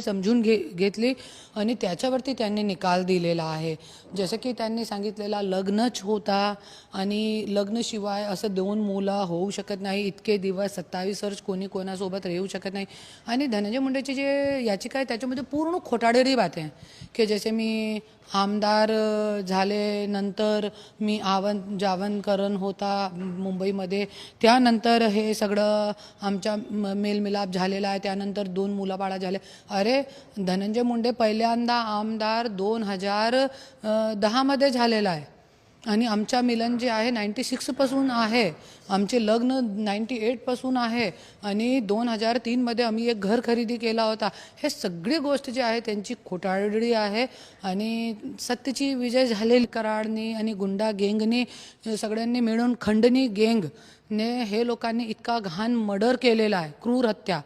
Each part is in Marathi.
समजून घे घेतली आणि त्याच्यावरती त्यांनी निकाल दिलेला आहे. जसं की त्यांनी सांगितलेला लग्नच होता आणि लग्नशिवाय असं दोन मुलं होऊ शकत नाही इतके दिवस सत्तावीस वर्ष कोणी कोणासोबत राहू शकत नाही. आणि धनंजय मुंडेची जे याचिका आहे त्याच्यामध्ये पूर्ण खोटाडेरी बात आहे. की जसे मी आमदार झाले नंतर मी आवन जावनकरण होता मुंबईमध्ये. त्यानंतर हे सगळं आमच्या म- मेलमिलाप झालेला आहे. त्यानंतर दोन मुलाबाळा झाले अरे धनंजय मुंडे पहिल्यांदा आमदार दोन हजार दहामध्ये झालेला आहे. आणि आमच्या मिलन जे आहे नाईंटी सिक्सपासून आहे. आमचे लग्न नाईंटी एटपासून आहे. आणि दोन हजार तीनमध्ये आम्ही एक घर खरेदी केला होता. हे सगळी गोष्ट जी आहे त्यांची खोटाळडी आहे. आणि सत्तेची विजय झालेली कराडनी आणि गुंडा गेंगनी सगळ्यांनी मिळून खंडणी गेंगने हे लोकांनी इतका घाण मर्डर केलेला आहे. क्रूर हत्या.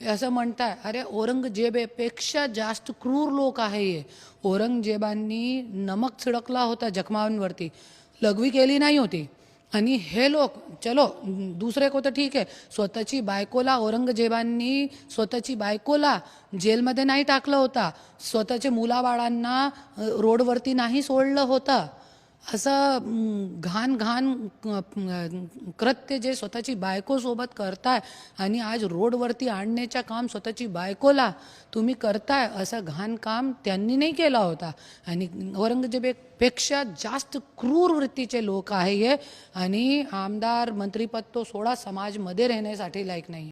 हे असं म्हणताय अरे औरंगजेबेपेक्षा जास्त क्रूर लोक आहे हे. औरंगजेबांनी नमक छिडकला होता जखमांवरती. लघवी केली नाही होती. आणि हे लोक चलो दुसरे को तर ठीक आहे स्वतःची बायकोला औरंगजेबांनी स्वतःची बायकोला जेलमध्ये नाही टाकलं होता. स्वतःच्या मुलाबाळांना रोडवरती नाही सोडलं होतं. असं घाण घाण कृत्य जे स्वतःची बायकोसोबत करताय आणि आज रोडवरती आणण्याच्या काम स्वतःची बायकोला तुम्ही करताय असं घाण काम त्यांनी नाही केला होता. आणि औरंगजेबेपेक्षा जास्त क्रूर वृत्तीचे लोक आहे हे आणि आमदार मंत्रीपद तो सोळा समाजमध्ये राहण्यासाठी लायक नाही.